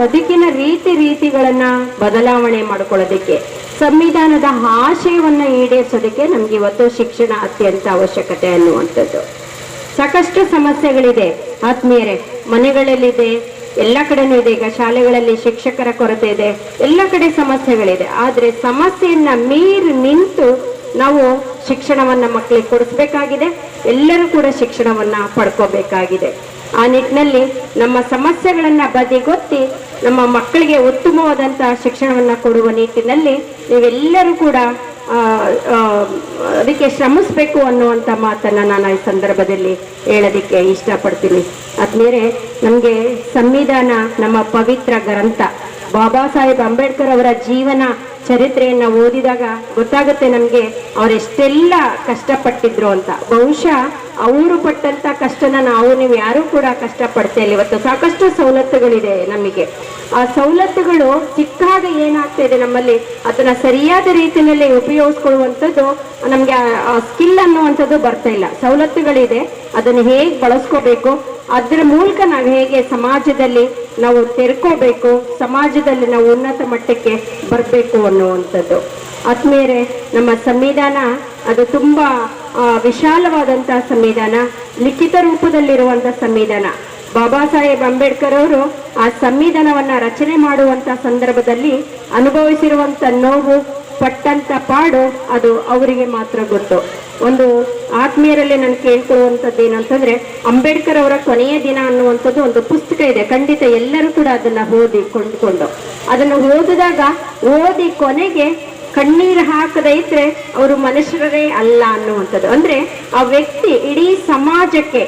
ಬದುಕಿನ ರೀತಿ ರೀತಿಗಳನ್ನ ಬದಲಾವಣೆ ಮಾಡ್ಕೊಳ್ಳೋದಕ್ಕೆ, ಸಂವಿಧಾನದ ಆಶಯವನ್ನ ಈಡೇರಿಸೋದಕ್ಕೆ ನಮ್ಗೆ ಇವತ್ತು ಶಿಕ್ಷಣ ಅತ್ಯಂತ ಅವಶ್ಯಕತೆ ಅನ್ನುವಂಥದ್ದು. ಸಾಕಷ್ಟು ಸಮಸ್ಯೆಗಳಿದೆ. ಆತ್ಮೀಯರೇ, ಮನೆಗಳಲ್ಲಿದೆ, ಎಲ್ಲ ಕಡೆನೂ ಇದೆ. ಈಗ ಶಾಲೆಗಳಲ್ಲಿ ಶಿಕ್ಷಕರ ಕೊರತೆ ಇದೆ. ಎಲ್ಲ ಕಡೆ ಸಮಸ್ಯೆಗಳಿದೆ. ಆದ್ರೆ ಸಮಸ್ಯೆಯನ್ನ ಮೀರಿ ನಿಂತು ನಾವು ಶಿಕ್ಷಣವನ್ನು ಮಕ್ಕಳಿಗೆ ಕೊಡಿಸ್ಬೇಕಾಗಿದೆ. ಎಲ್ಲರೂ ಕೂಡ ಶಿಕ್ಷಣವನ್ನು ಪಡ್ಕೋಬೇಕಾಗಿದೆ. ಆ ನಿಟ್ಟಿನಲ್ಲಿ ನಮ್ಮ ಸಮಸ್ಯೆಗಳನ್ನು ಬದಿಗೊತ್ತಿ ನಮ್ಮ ಮಕ್ಕಳಿಗೆ ಉತ್ತಮವಾದಂಥ ಶಿಕ್ಷಣವನ್ನು ಕೊಡುವ ನಿಟ್ಟಿನಲ್ಲಿ ನೀವೆಲ್ಲರೂ ಕೂಡ ಅದಕ್ಕೆ ಶ್ರಮಿಸ್ಬೇಕು ಅನ್ನುವಂಥ ಮಾತನ್ನು ನಾನು ಈ ಸಂದರ್ಭದಲ್ಲಿ ಹೇಳೋದಕ್ಕೆ ಇಷ್ಟಪಡ್ತೀನಿ. ಅದ್ಮೇಲೆ ನಮಗೆ ಸಂವಿಧಾನ ನಮ್ಮ ಪವಿತ್ರ ಗ್ರಂಥ ಬಾಬಾ ಸಾಹೇಬ್ ಅಂಬೇಡ್ಕರ್ ಅವರ ಜೀವನ ಚರಿತ್ರೆಯನ್ನು ಓದಿದಾಗ ಗೊತ್ತಾಗುತ್ತೆ ನಮಗೆ ಅವರೆಷ್ಟೆಲ್ಲ ಕಷ್ಟಪಟ್ಟಿದ್ರು ಅಂತ. ಬಹುಶಃ ಅವರು ಪಟ್ಟಂತ ಕಷ್ಟನ ನಾವು ನೀವು ಯಾರೂ ಕೂಡ ಕಷ್ಟಪಡ್ತಾ ಇಲ್ಲ. ಇವತ್ತು ಸಾಕಷ್ಟು ಸವಲತ್ತುಗಳಿದೆ ನಮಗೆ. ಆ ಸವಲತ್ತುಗಳು ಸಿಕ್ಕಾಗ ಏನಾಗ್ತಾ ಇದೆ ನಮ್ಮಲ್ಲಿ? ಅದನ್ನ ಸರಿಯಾದ ರೀತಿಯಲ್ಲಿ ಉಪಯೋಗಿಸ್ಕೊಳ್ಳುವಂಥದ್ದು ನಮಗೆ ಆ ಸ್ಕಿಲ್ ಅನ್ನುವಂಥದ್ದು ಬರ್ತಾ ಇಲ್ಲ. ಸವಲತ್ತುಗಳಿದೆ. ಅದನ್ನು ಹೇಗೆ ಬಳಸ್ಕೋಬೇಕು? ಅದರ ಮೂಲಕ ನಾವು ಹೇಗೆ ಸಮಾಜದಲ್ಲಿ ನಾವು ತೆರ್ಕೋಬೇಕು, ಸಮಾಜದಲ್ಲಿ ನಾವು ಉನ್ನತ ಮಟ್ಟಕ್ಕೆ ಬರಬೇಕು ಅನ್ನುವಂಥದ್ದು. ಆದ್ಮೇಲೆ ನಮ್ಮ ಸಂವಿಧಾನ ಅದು ತುಂಬ ವಿಶಾಲವಾದಂಥ ಸಂವಿಧಾನ, ಲಿಖಿತ ರೂಪದಲ್ಲಿರುವಂತ ಸಂವಿಧಾನ. ಬಾಬಾ ಸಾಹೇಬ್ ಅಂಬೇಡ್ಕರ್ ಅವರು ಆ ಸಂವಿಧಾನವನ್ನ ರಚನೆ ಮಾಡುವಂತ ಸಂದರ್ಭದಲ್ಲಿ ಅನುಭವಿಸಿರುವಂತ ನೋವು, ಪಟ್ಟಂತ ಪಾಡು ಅದು ಅವರಿಗೆ ಮಾತ್ರ ಗೊತ್ತು. ಒಂದು ಆತ್ಮೀಯರಲ್ಲೇ ನಾನು ಕೇಳ್ಕೊಳ್ಳುವಂಥದ್ದು ಏನಂತಂದ್ರೆ ಅಂಬೇಡ್ಕರ್ ಅವರ ಕೊನೆಯ ದಿನ ಅನ್ನುವಂಥದ್ದು ಒಂದು ಪುಸ್ತಕ ಇದೆ. ಖಂಡಿತ ಎಲ್ಲರೂ ಕೂಡ ಅದನ್ನ ಓದಿ ಕೊಂಡ್ಕೊಂಡು. ಅದನ್ನು ಓದಿದಾಗ ಓದಿ ಕೊನೆಗೆ ಕಣ್ಣೀರು ಹಾಕದೇ ಇದ್ರೆ ಅವರು ಮನುಷ್ಯರೇ ಅಲ್ಲ ಅನ್ನುವಂಥದ್ದು. ಅಂದ್ರೆ ಆ ವ್ಯಕ್ತಿ ಇಡೀ ಸಮಾಜಕ್ಕೆ,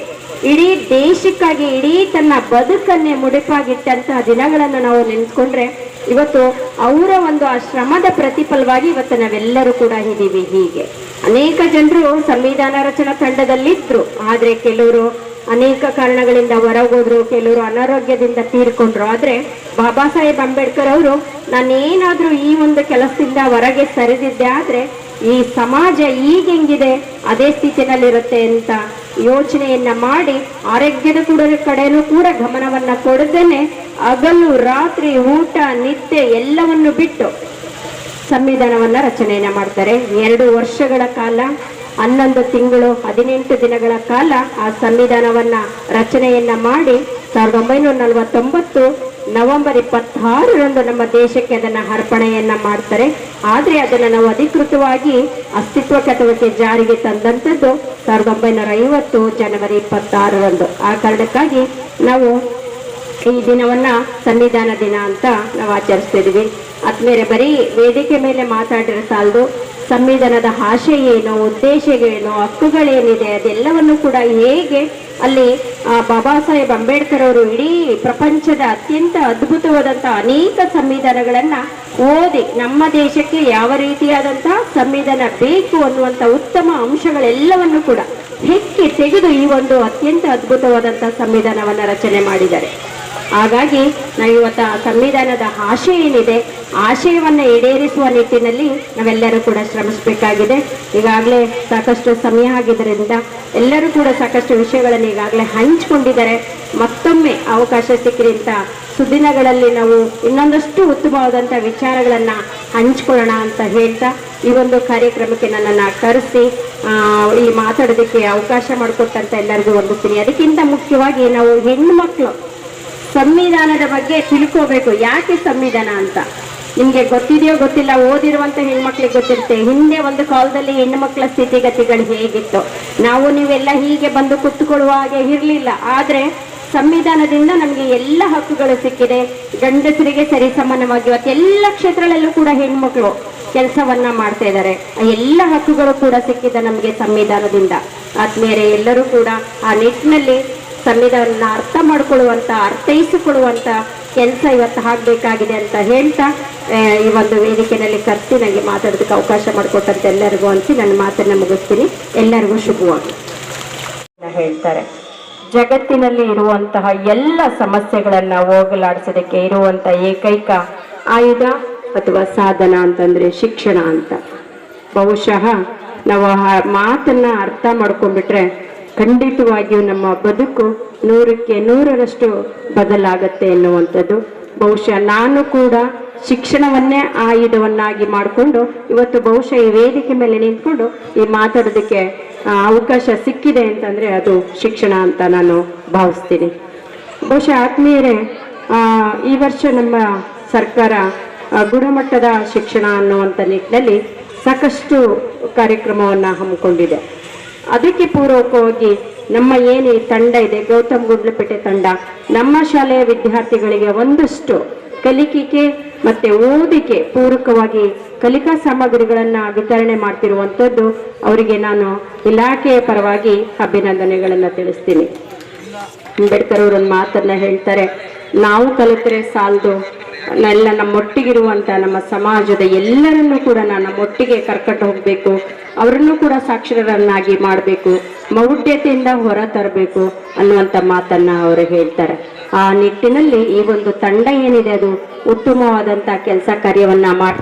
ಇಡೀ ದೇಶಕ್ಕಾಗಿ, ಇಡೀ ತನ್ನ ಬದುಕನ್ನೇ ಮುಡಿಪಾಗಿಟ್ಟಂತಹ ದಿನಗಳನ್ನು ನಾವು ನೆನೆಸ್ಕೊಂಡ್ರೆ ಇವತ್ತು ಅವರ ಒಂದು ಆ ಶ್ರಮದ ಪ್ರತಿಫಲವಾಗಿ ಇವತ್ತು ನಾವೆಲ್ಲರೂ ಕೂಡ ಇದ್ದೀವಿ ಹೀಗೆ. ಅನೇಕ ಜನರು ಸಂವಿಧಾನ ರಚನಾ ತಂಡದಲ್ಲಿದ್ರು. ಆದ್ರೆ ಕೆಲವರು ಅನೇಕ ಕಾರಣಗಳಿಂದ ಹೊರಗೋದ್ರು, ಕೆಲವರು ಅನಾರೋಗ್ಯದಿಂದ ತೀರ್ಕೊಂಡ್ರು. ಆದ್ರೆ ಬಾಬಾ ಸಾಹೇಬ್ ಅಂಬೇಡ್ಕರ್ ಅವರು, ನಾನೇನಾದ್ರೂ ಈ ಒಂದು ಕೆಲಸದಿಂದ ಹೊರಗೆ ಸರಿದಿದ್ದೆ ಆದ್ರೆ ಈ ಸಮಾಜ ಈಗ ಹೆಂಗಿದೆ, ಅದೇ ಸ್ಥಿತಿನಲ್ಲಿರುತ್ತೆ ಅಂತ ಯೋಚನೆಯನ್ನ ಮಾಡಿ ಆರೋಗ್ಯದ ಕೂಡ ಕಡೆಯೂ ಕೂಡ ಗಮನವನ್ನ ಕೊಡದೇನೆ ಹಗಲು, ರಾತ್ರಿ, ಊಟ, ನಿದ್ದೆ ಎಲ್ಲವನ್ನು ಬಿಟ್ಟು ಸಂವಿಧಾನವನ್ನ ರಚನೆಯನ್ನ ಮಾಡ್ತಾರೆ. ಎರಡು ವರ್ಷಗಳ ಕಾಲ, ಹನ್ನೊಂದು ತಿಂಗಳು, ಹದಿನೆಂಟು ದಿನಗಳ ಕಾಲ ಆ ಸಂವಿಧಾನವನ್ನ ರಚನೆಯನ್ನ ಮಾಡಿ ಸಾವಿರದ ಒಂಬೈನೂರ ನಲವತ್ತೊಂಬತ್ತು ನವೆಂಬರ್ ಇಪ್ಪತ್ತಾರರಂದು ನಮ್ಮ ದೇಶಕ್ಕೆ ಅದನ್ನ ಅರ್ಪಣೆಯನ್ನು ಮಾಡ್ತಾರೆ. ಆದ್ರೆ ಅದನ್ನ ನಾವು ಅಧಿಕೃತವಾಗಿ ಅಸ್ತಿತ್ವಕ್ಕೆ ಅಥವಾ ಜಾರಿಗೆ ತಂದಂಥದ್ದು ಸಾವಿರದ ಒಂಬೈನೂರ ಐವತ್ತು ಜನವರಿ ಇಪ್ಪತ್ತಾರರಂದು. ಆ ಕಾರಣಕ್ಕಾಗಿ ನಾವು ಈ ದಿನವನ್ನ ಸಂವಿಧಾನ ದಿನ ಅಂತ ನಾವು ಆಚರಿಸ್ತಿದ್ವಿ ಆದ್ಮೇಲೆ ಬರೀ ವೇದಿಕೆ ಮೇಲೆ ಮಾತಾಡಿರೋ ಸಾಲದು. ಸಂವಿಧಾನದ ಆಶೆ ಏನು ಉದ್ದೇಶ ಏನು ಹಕ್ಕುಗಳೇನಿದೆ, ಅದೆಲ್ಲವನ್ನು ಕೂಡ ಹೇಗೆ ಅಲ್ಲಿ ಬಾಬಾ ಸಾಹೇಬ್ ಅಂಬೇಡ್ಕರ್ ಅವರು ಇಡೀ ಪ್ರಪಂಚದ ಅತ್ಯಂತ ಅದ್ಭುತವಾದಂಥ ಅನೇಕ ಸಂವಿಧಾನಗಳನ್ನು ಓದಿ, ನಮ್ಮ ದೇಶಕ್ಕೆ ಯಾವ ರೀತಿಯಾದಂತಹ ಸಂವಿಧಾನ ಬೇಕು ಅನ್ನುವಂಥ ಉತ್ತಮ ಅಂಶಗಳೆಲ್ಲವನ್ನು ಕೂಡ ಹೆಕ್ಕಿ ತೆಗೆದು ಈ ಒಂದು ಅತ್ಯಂತ ಅದ್ಭುತವಾದಂಥ ಸಂವಿಧಾನವನ್ನ ರಚನೆ ಮಾಡಿದ್ದಾರೆ. ಹಾಗಾಗಿ ನಾವು ಇವತ್ತು ಸಂವಿಧಾನದ ಆಶಯ ಏನಿದೆ, ಆಶಯವನ್ನು ಈಡೇರಿಸುವ ನಿಟ್ಟಿನಲ್ಲಿ ನಾವೆಲ್ಲರೂ ಕೂಡ ಶ್ರಮಿಸಬೇಕಾಗಿದೆ. ಈಗಾಗಲೇ ಸಾಕಷ್ಟು ಸಮಯ ಆಗಿದ್ದರಿಂದ ಎಲ್ಲರೂ ಕೂಡ ಸಾಕಷ್ಟು ವಿಷಯಗಳನ್ನು ಈಗಾಗಲೇ ಹಂಚಿಕೊಂಡಿದ್ದಾರೆ. ಮತ್ತೊಮ್ಮೆ ಅವಕಾಶ ಸಿಕ್ಕಿದಂಥ ಸುದಿನಗಳಲ್ಲಿ ನಾವು ಇನ್ನೊಂದಷ್ಟು ಉತ್ತಮವಾದಂಥ ವಿಚಾರಗಳನ್ನು ಹಂಚ್ಕೊಳ್ಳೋಣ ಅಂತ ಹೇಳ್ತಾ ಈ ಒಂದು ಕಾರ್ಯಕ್ರಮಕ್ಕೆ ನನ್ನನ್ನು ಕರೆಸಿ ಈ ಮಾತಾಡೋದಕ್ಕೆ ಅವಕಾಶ ಮಾಡಿಕೊಟ್ಟಂತ ಎಲ್ಲರಿಗೂ ವಂದಿಸ್ತೀನಿ ಅದಕ್ಕಿಂತ ಮುಖ್ಯವಾಗಿ ನಾವು ಹೆಣ್ಮಕ್ಳು ಸಂವಿಧಾನದ ಬಗ್ಗೆ ತಿಳ್ಕೋಬೇಕು. ಯಾಕೆ ಸಂವಿಧಾನ ಅಂತ? ನಿಮ್ಗೆ ಗೊತ್ತಿದೆಯೋ ಗೊತ್ತಿಲ್ಲ, ಓದಿರುವಂತ ಹೆಣ್ಮಕ್ಳಿಗೆ ಗೊತ್ತಿರುತ್ತೆ. ಹಿಂದೆ ಒಂದು ಕಾಲದಲ್ಲಿ ಹೆಣ್ಮಕ್ಳ ಸ್ಥಿತಿಗತಿಗಳು ಹೇಗಿತ್ತು? ನಾವು ನೀವೆಲ್ಲ ಹೀಗೆ ಬಂದು ಕುತ್ಕೊಳ್ಳುವ ಹಾಗೆ ಇರಲಿಲ್ಲ. ಆದ್ರೆ ಸಂವಿಧಾನದಿಂದ ನಮಗೆ ಎಲ್ಲ ಹಕ್ಕುಗಳು ಸಿಕ್ಕಿದೆ. ಗಂಡಸರಿಗೆ ಸರಿಸಮಾನವಾಗಿ ಇವತ್ತು ಎಲ್ಲ ಕ್ಷೇತ್ರಗಳಲ್ಲೂ ಕೂಡ ಹೆಣ್ಮಕ್ಳು ಕೆಲಸವನ್ನ ಮಾಡ್ತಾ ಇದ್ದಾರೆ. ಎಲ್ಲ ಹಕ್ಕುಗಳು ಕೂಡ ಸಿಕ್ಕಿದೆ ನಮಗೆ ಸಂವಿಧಾನದಿಂದ. ಆದ್ಮೇಲೆ ಎಲ್ಲರೂ ಕೂಡ ಆ ನಿಟ್ಟಿನಲ್ಲಿ ಸಂವಿಧಾನ ಅರ್ಥ ಮಾಡ್ಕೊಳ್ಳುವಂತ, ಅರ್ಥೈಸಿಕೊಳ್ಳುವಂತ ಕೆಲಸ ಇವತ್ತು ಆಗ್ಬೇಕಾಗಿದೆ ಅಂತ ಹೇಳ್ತಾ ಈ ಒಂದು ವೇದಿಕೆಯಲ್ಲಿ ಕರೆಸಿ ನನಗೆ ಮಾತಾಡೋದಕ್ಕೆ ಅವಕಾಶ ಮಾಡಿಕೊಟ್ಟಂತ ಎಲ್ಲರಿಗೂ ಅನಿಸಿ ನನ್ನ ಮಾತನ್ನ ಮುಗಿಸ್ತೀನಿ. ಎಲ್ಲರಿಗೂ ಶುಭವಾಗಿ ಹೇಳ್ತಾರೆ. ಜಗತ್ತಿನಲ್ಲಿ ಇರುವಂತಹ ಎಲ್ಲ ಸಮಸ್ಯೆಗಳನ್ನ ಹೋಗಲಾಡಿಸೋದಕ್ಕೆ ಇರುವಂತ ಏಕೈಕ ಆಯುಧ ಅಥವಾ ಸಾಧನ ಅಂತಂದ್ರೆ ಶಿಕ್ಷಣ ಅಂತ. ಬಹುಶಃ ನಾವು ಮಾತನ್ನ ಅರ್ಥ ಮಾಡ್ಕೊಂಡ್ಬಿಟ್ರೆ ಖಂಡಿತವಾಗಿಯೂ ನಮ್ಮ ಬದುಕು ನೂರಕ್ಕೆ ನೂರರಷ್ಟು ಬದಲಾಗತ್ತೆ ಎನ್ನುವಂಥದ್ದು. ಬಹುಶಃ ನಾನು ಕೂಡ ಶಿಕ್ಷಣವನ್ನೇ ಆಯುಧವನ್ನಾಗಿ ಮಾಡಿಕೊಂಡು ಇವತ್ತು ಬಹುಶಃ ಈ ವೇದಿಕೆ ಮೇಲೆ ನಿಂತ್ಕೊಂಡು ಈ ಮಾತಾಡೋದಕ್ಕೆ ಅವಕಾಶ ಸಿಕ್ಕಿದೆ ಅಂತಂದರೆ ಅದು ಶಿಕ್ಷಣ ಅಂತ ನಾನು ಭಾವಿಸ್ತೀನಿ. ಬಹುಶಃ ಆತ್ಮೀಯರೇ ಈ ವರ್ಷ ನಮ್ಮ ಸರ್ಕಾರ ಗುಣಮಟ್ಟದ ಶಿಕ್ಷಣ ಅನ್ನುವಂಥ ನಿಟ್ಟಿನಲ್ಲಿ ಸಾಕಷ್ಟು ಕಾರ್ಯಕ್ರಮವನ್ನು ಹಮ್ಮಿಕೊಂಡಿದೆ. ಅದಕ್ಕೆ ಪೂರ್ವಕವಾಗಿ ನಮ್ಮ ಏನು ಈ ತಂಡ ಇದೆ, ಗೌತಮ್ ಗುಡ್ಲಪೇಟೆ ತಂಡ, ನಮ್ಮ ಶಾಲೆಯ ವಿದ್ಯಾರ್ಥಿಗಳಿಗೆ ಒಂದಷ್ಟು ಕಲಿಕೆಗೆ ಮತ್ತೆ ಓದಿಕೆ ಪೂರಕವಾಗಿ ಕಲಿಕಾ ಸಾಮಗ್ರಿಗಳನ್ನ ವಿತರಣೆ ಮಾಡ್ತಿರುವಂಥದ್ದು ಅವರಿಗೆ ನಾನು ಇಲಾಖೆಯ ಪರವಾಗಿ ಅಭಿನಂದನೆಗಳನ್ನು ತಿಳಿಸ್ತೀನಿ. ಅಂಬೇಡ್ಕರ್ ಅವರೊಂದು ಮಾತನ್ನ ಹೇಳ್ತಾರೆ, ನಾವು ಕಲಿತರೆ ಸಾಲದು. ಎಲ್ಲ ನಮ್ಮೊಟ್ಟಿಗಿರುವಂತ ನಮ್ಮ ಸಮಾಜದ ಎಲ್ಲರನ್ನೂ ಕೂಡ ನಾನು ನಮ್ಮೊಟ್ಟಿಗೆ ಕರ್ಕಟ್ಟು ಹೋಗ್ಬೇಕು. ಅವರನ್ನು ಕೂಡ ಸಾಕ್ಷರರನ್ನಾಗಿ ಮಾಡಬೇಕು, ಮೌಢ್ಯತೆಯಿಂದ ಹೊರ ತರಬೇಕು ಅನ್ನುವಂಥ ಮಾತನ್ನ ಅವರು ಹೇಳ್ತಾರೆ. ಆ ನಿಟ್ಟಿನಲ್ಲಿ ಈ ಒಂದು ತಂಡ ಏನಿದೆ ಅದು ಉತ್ತಮವಾದಂತ ಕೆಲಸ ಕಾರ್ಯವನ್ನ ಮಾಡ್